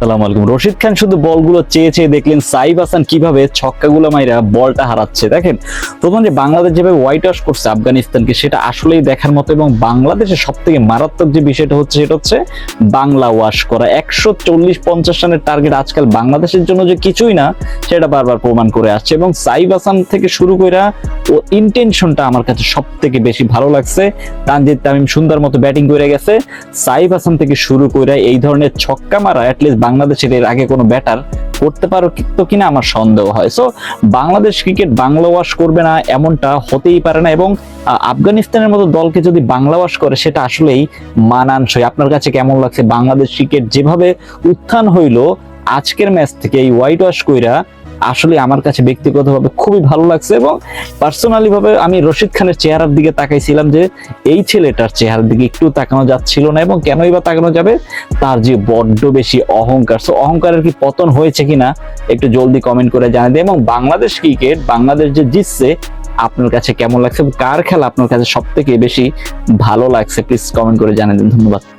সালাম রশিদ খান শুধু বলগুলো চেয়ে চেয়ে দেখলেন সাইব হাসান কীভাবে ছক্কাগুলো মাইরা বলটা হারাচ্ছে। দেখেন, প্রথম যে বাংলাদেশ যেভাবে হোয়াইট ওয়াশ করছে আফগানিস্তানকে, সেটা আসলেই দেখার মতো এবং বাংলাদেশের সব থেকে মারাত্মক যে বিষয়টা হচ্ছে, সেটা হচ্ছে বাংলা ওয়াশ করা। একশো চল্লিশ পঞ্চাশ রানের টার্গেট আজকাল বাংলাদেশের জন্য যে কিছুই না, সেটা বারবার প্রমাণ করে আসছে এবং সাইব হাসান থেকে শুরু করে ও ইন্টেনশনটা আমার কাছে সব থেকে বেশি ভালো লাগছে। তানজিদ তামিম সুন্দর মতো ব্যাটিং করে গেছে। সাইব হাসান থেকে শুরু করে এই ধরনের ছক্কা মারা অ্যাটলিস্ট বাংলাদেশের এর আগে কোনো ব্যাটার করতে পারো তো কিনা আমার সন্দেহ হয়। So Bangladesh cricket Bangla wash করবে না এমনটা হতেই পারে না এবং আফগানিস্তানের মতো দলকে যদি বাংলা ওয়াশ করে, সেটা আসলেই মানানসই। আপনার কাছে কেমন লাগছে? বাংলাদেশ ক্রিকেট যেভাবে উত্থান হইল, আজকের ম্যাচ থেকে এই হোয়াইট ওয়াশ কইরা আসলে আমার কাছে ব্যক্তিগতভাবে খুবই ভালো লাগছে এবং পার্সোনালি ভাবে আমি রশিদ খানের চেহারার দিকে তাকাইছিলাম যে এই ছেলেটার চেহারার দিকে একটু তাকানো যাচ্ছিল না এবং কেনই বা তাকানো যাবে? তার যে বড্ড বেশি অহংকার। সো অহংকারের কি পতন হয়েছে কিনা একটু জলদি কমেন্ট করে জানিয়ে দিন এবং বাংলাদেশ ক্রিকেট বাংলাদেশ যে জিতছে, আপনার কাছে কেমন লাগছে কার খেলা আপনার কাছে সব থেকে বেশি ভালো লাগছে? প্লিজ কমেন্ট করে জানিয়ে দিন। ধন্যবাদ।